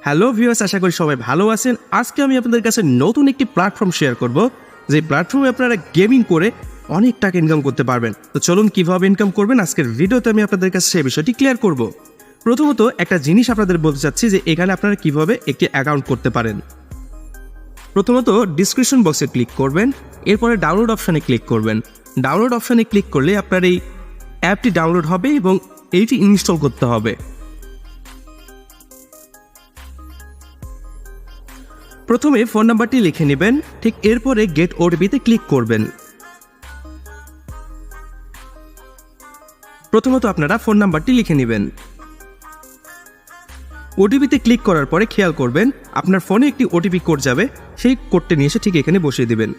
Hello viewers, আশা করি সবাই ভালো আছেন। আজকে আমি আপনাদের কাছে নতুন একটি প্ল্যাটফর্ম শেয়ার করব, যে প্ল্যাটফর্মে আপনারা গেমিং করে অনেক টাকা ইনকাম করতে পারবেন। তো চলুন কীভাবে ইনকাম করবেন, আজকের ভিডিওতে আমি আপনাদের কাছে সেই বিষয়টি ক্লিয়ার করব। প্রথমত, একটা জিনিস আপনাদের বলতে চাচ্ছি যে এখানে আপনারা কীভাবে একটি অ্যাকাউন্ট করতে পারেন। প্রথমত ডিসক্রিপশন বক্সে ক্লিক করবেন, এরপরে ডাউনলোড অপশানে ক্লিক করবেন। ডাউনলোড অপশানে ক্লিক করলে আপনার এই অ্যাপটি ডাউনলোড হবে এবং এইটি ইনস্টল করতে হবে। প্রথমে ফোন নাম্বারটি লিখে নেবেন, ঠিক এরপরে গেট ওটিপিতে ক্লিক করবেন। প্রথমত আপনারা ফোন নাম্বারটি লিখে নেবেন। ওটিপিতে ক্লিক করার পরে খেয়াল করবেন, আপনার ফোনে একটি ওটিপি কোড যাবে, সেই কোডটি নিয়ে এসে ঠিক এখানে বসিয়ে দেবেন।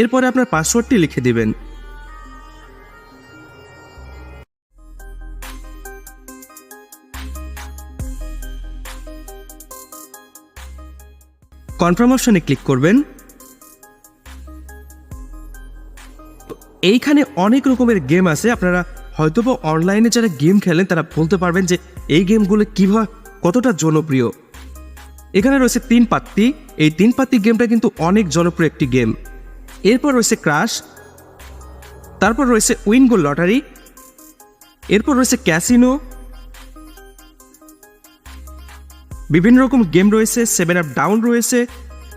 এরপরে আপনার পাসওয়ার্ডটি লিখে দিবেন। কনফার্ম অপশনে ক্লিক করবেন। এইখানে অনেক রকমের গেম আছে। আপনারা হয়তোবা অনলাইনে যারা গেম খেলেন, তারা বলতে পারবেন যে এই গেমগুলো কীভাবে, কতটা জনপ্রিয়। এখানে রয়েছে তিন পাত্তি। এই তিন পাত্তি গেমটা কিন্তু অনেক জনপ্রিয় একটি গেম এরপর রয়েছে ক্রাশ তারপর রয়েছে উইনগো লটারি এরপর রয়েছে ক্যাসিনো বিভিন্ন রকম গেম রয়েছে সেভেন আপ ডাউন রয়েছে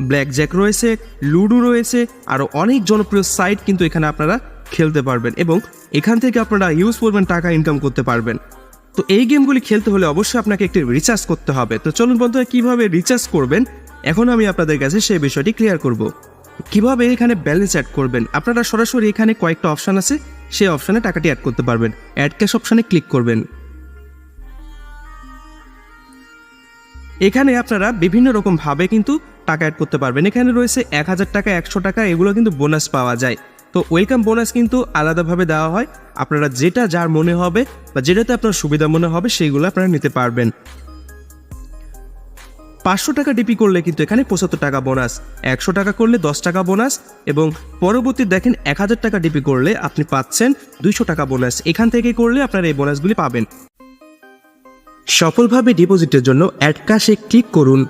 ব্ল্যাক জ্যাক রয়েছে লুডো রয়েছে আরও অনেক জনপ্রিয় সাইট কিন্তু এখানে আপনারা খেলতে পারবেন এবং এখান থেকে আপনারা ইউজ করবেন টাকা ইনকাম করতে পারবেন। তো এই গেমগুলি খেলতে হলে অবশ্যই আপনাকে একটি রিচার্জ করতে হবে। তো চলুন বন্ধুরা, কীভাবে রিচার্জ করবেন? এখন আমি আপনাদের কাছে সেই বিষয়টি ক্লিয়ার করব। কীভাবে এখানে ব্যালেন্স অ্যাড করবেন? আপনারা সরাসরি এখানে কয়েকটা অপশান আছে, সেই অপশানে টাকাটি অ্যাড করতে পারবেন। অ্যাড ক্যাশ অপশানে ক্লিক করবেন। এখানে আপনারা বিভিন্ন রকম ভাবে কিন্তু টাকা অ্যাড করতে পারবেন। এখানে রয়েছে এক হাজার টাকা, একশো টাকা, এগুলো কিন্তু বোনাস পাওয়া যায়। তো ওয়েলকাম বোনাস কিন্তু আলাদাভাবে দেওয়া হয়। আপনারা যেটা যার মনে হবে বা যেটাতে আপনার সুবিধা মনে হবে সেইগুলো আপনারা নিতে পারবেন। পাঁচশো টাকা ডিপি করলে কিন্তু এখানে পঁচাত্তর টাকা বোনাস একশো টাকা করলে দশ টাকা বোনাস এবং পরবর্তী দেখেন এক হাজার টাকা ডিপি করলে আপনি পাচ্ছেন দুইশো টাকা বোনাস এখান থেকে করলে আপনারা এই বোনাসগুলি পাবেন। সফলভাবে ডিপোজিটের জন্য অ্যাড ক্যাশে ক্লিক করুন।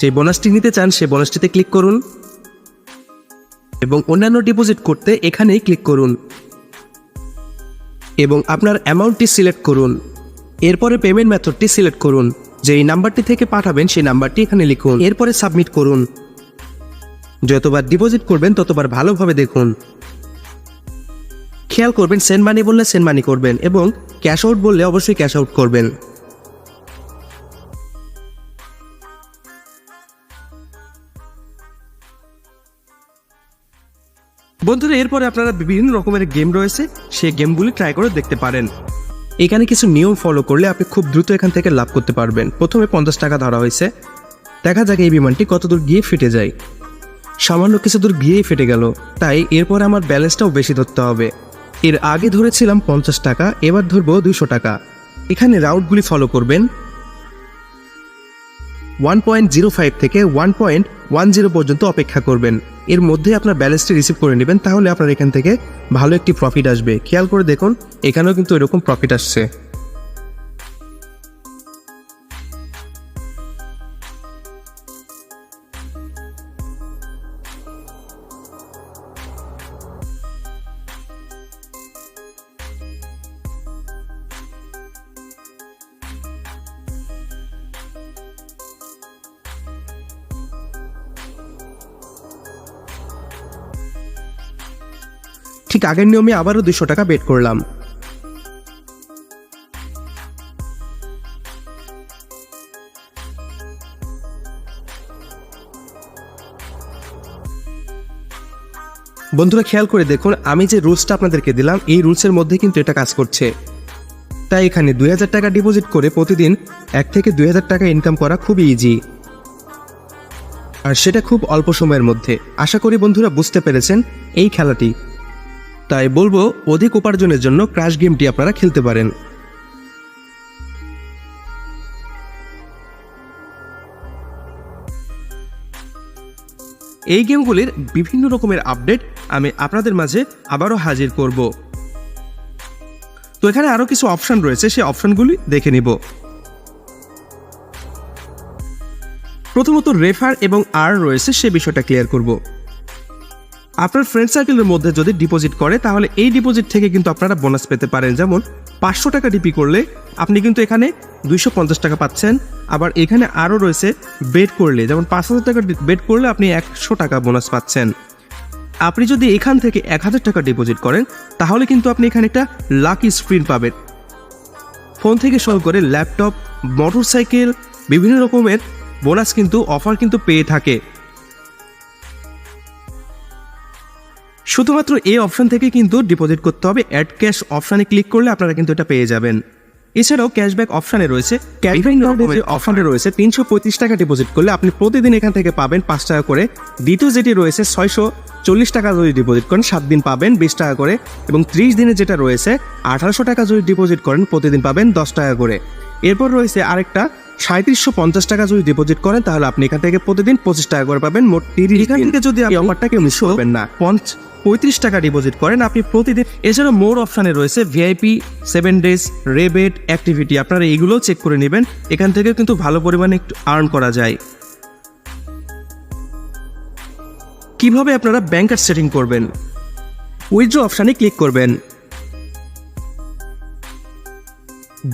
যে বোনাসটি নিতে চান, সে বোনাসটিতে ক্লিক করুন এবং অন্যান্য ডিপোজিট করতে এখানেই ক্লিক করুন এবং আপনার অ্যামাউন্টটি সিলেক্ট করুন। এরপরে পেমেন্ট মেথডটি সিলেক্ট করুন। যে এই নাম্বারটি থেকে পাঠাবেন, সেই নাম্বারটি এখানে লিখুন। এরপরে সাবমিট করুন। যতবার ডিপোজিট করবেন, ততবার ভালোভাবে দেখুন। খেয়াল করবেন, সেন্ড মানি বললে সেন্ড মানি করবেন এবং ক্যাশ আউট বললে অবশ্যই ক্যাশ আউট করবেন। বন্ধুরা, এরপরে আপনারা বিভিন্ন রকমের গেম রয়েছে, সেই গেমগুলি ট্রাই করে দেখতে পারেন। এখানে কিছু নিয়ম ফলো করলে আপনি খুব দ্রুত এখান থেকে লাভ করতে পারবেন। প্রথমে পঞ্চাশ টাকা ধরা হয়েছে। দেখা যাক এই বিমানটি কত দূর গিয়ে ফেটে যায়। সামান্য কিছু দূর গিয়েই ফেটে গেল। তাই এরপর আমার ব্যালেন্সটাও বেশি ধরতে হবে। এর আগে ধরেছিলাম পঞ্চাশ টাকা, এবার ধরবো দুশো টাকা। এখানে রাউটগুলি ফলো করবেন। ওয়ান পয়েন্ট জিরো ফাইভ থেকে ওয়ান পয়েন্ট ওয়ান জিরো পর্যন্ত অপেক্ষা করবেন। এর মধ্যে আপনার ব্যালেন্সটি রিসিভ করে নেবেন, তাহলে আপনার এখান থেকে ভালো একটি প্রফিট আসবে। খেয়াল করে দেখুন, এখানেও কিন্তু এরকম প্রফিট আসছে। ঠিক আগের নিয়মে আবারও দুশো টাকা বেট করলাম। বন্ধুরা, খেয়াল করে দেখুন, আমি যে রুলসটা আপনাদেরকে দিলাম, এই রুলসের মধ্যে কিন্তু এটা কাজ করছে। তাই এখানে দুই হাজার টাকা ডিপোজিট করে প্রতিদিন এক থেকে দুই হাজার টাকা ইনকাম করা খুবই ইজি আর সেটা খুব অল্প সময়ের মধ্যে। আশা করি বন্ধুরা বুঝতে পেরেছেন, এই খেলাটি তাই বলব অধিক উপার্জনের জন্য ক্রাশ গেমটি আপনারা খেলতে পারেন। এই গেমগুলির বিভিন্ন রকমের আপডেট আমি আপনাদের মাঝে আবারও হাজির করব। তো এখানে আরও কিছু অপশান রয়েছে, সেই অপশানগুলি দেখে নিব। প্রথমত রেফার এবং আর রয়েছে, সে বিষয়টা ক্লিয়ার করব। আপনার ফ্রেন্ড সার্কেলের মধ্যে যদি ডিপোজিট করে, তাহলে এই ডিপোজিট থেকে কিন্তু আপনারা বোনাস পেতে পারেন। যেমন, পাঁচশো টাকা ডিপি করলে আপনি কিন্তু এখানে দুইশো পঞ্চাশ টাকা পাচ্ছেন। আবার এখানে আরও রয়েছে বেড করলে, যেমন পাঁচ হাজার টাকা বেড করলে আপনি একশো টাকা বোনাস পাচ্ছেন। আপনি যদি এখান থেকে এক হাজার টাকা ডিপোজিট করেন, তাহলে কিন্তু আপনি এখানে একটা লাকি স্ক্রিন পাবেন। ফোন থেকে শুরু করে ল্যাপটপ মোটরসাইকেল বিভিন্ন রকমের বোনাস কিন্তু অফার কিন্তু পেয়ে থাকে। শুধুমাত্র এই অপশন থেকে কিন্তু ডিপোজিট করতে হবে। অ্যাড ক্যাশ অপশানে ক্লিক করলে আপনারা কিন্তু এটা পেয়ে যাবেন। এছাড়াও ক্যাশব্যাক অপশানে রয়েছে। অপশানে রয়েছে তিনশো পঁয়ত্রিশ টাকা ডিপোজিট করলে আপনি প্রতিদিন এখান থেকে পাবেন পাঁচ টাকা করে। দ্বিতীয় যেটি রয়েছে ছয়শো চল্লিশ টাকা যদি ডিপোজিট করেন সাত দিন পাবেন বিশ টাকা করে। এবং ত্রিশ দিনে যেটা রয়েছে আঠারোশো টাকা যদি ডিপোজিট করেন প্রতিদিন পাবেন দশ টাকা করে। এরপর রয়েছে আরেকটা সাঁত্রিশশো পঞ্চাশ টাকা যদি ডিপোজিট করেন তাহলে আপনি এখান থেকে প্রতিদিন পঁচিশ টাকা করে পাবেন। মোট তিরিশ এখান থেকে যদি আপনি অফারটাকে মিস করবেন না পঞ্চ পঁয়ত্রিশ টাকা ডিপোজিট করেন আপনি প্রতিদিন এছাড়া মোর অপশানে রয়েছে VIP seven days rebate activity আপনারা এইগুলোও চেক করে নেবেন এখান থেকে কিন্তু ভালো পরিমাণে একটু আর্ন করা যায়। কীভাবে আপনারা ব্যাংকার সেটিং করবেন? উইথড্র অপশানে ক্লিক করবেন।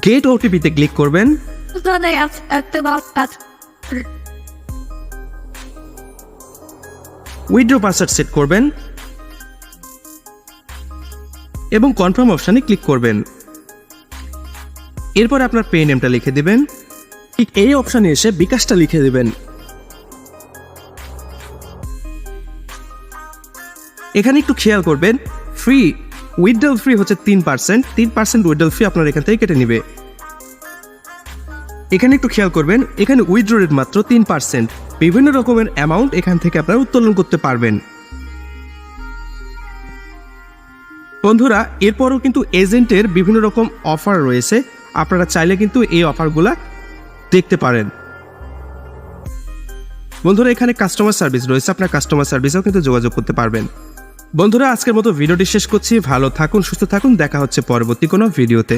গেট ওটিপিতে ক্লিক করবেন। Auf Autobahn. Withdraw password set করবেন এবং কনফার্ম অপশানে ক্লিক করবেন। এরপর আপনার পে নেমটা লিখে দিবেন। ঠিক এই অপশানে এসে বিকাশটা লিখে দিবেন। এখানে একটু খেয়াল করবেন ফ্রি উইথড্রল ফ্রি হচ্ছে তিন পার্সেন্ট তিন পার্সেন্ট উইথড্রল ফ্রি আপনার এখান থেকে কেটে নেবে। এখানে একটু খেয়াল করবেন, এখানে উইথড্র রেট মাত্র তিন পার্সেন্ট বিভিন্ন রকমের অ্যামাউন্ট এখান থেকে আপনারা উত্তোলন করতে পারবেন। বন্ধুরা, এরপরও কিন্তু এজেন্টের বিভিন্ন রকম অফার রয়েছে। আপনারা চাইলে কিন্তু এই অফারগুলা দেখতে পারেন। বন্ধুরা, এখানে কাস্টমার সার্ভিস রয়েছে। আপনার কাস্টমার সার্ভিসেও কিন্তু যোগাযোগ করতে পারবেন। বন্ধুরা, আজকের মতো ভিডিওটি শেষ করছি। ভালো থাকুন, সুস্থ থাকুন। দেখা হচ্ছে পরবর্তী কোনো ভিডিওতে।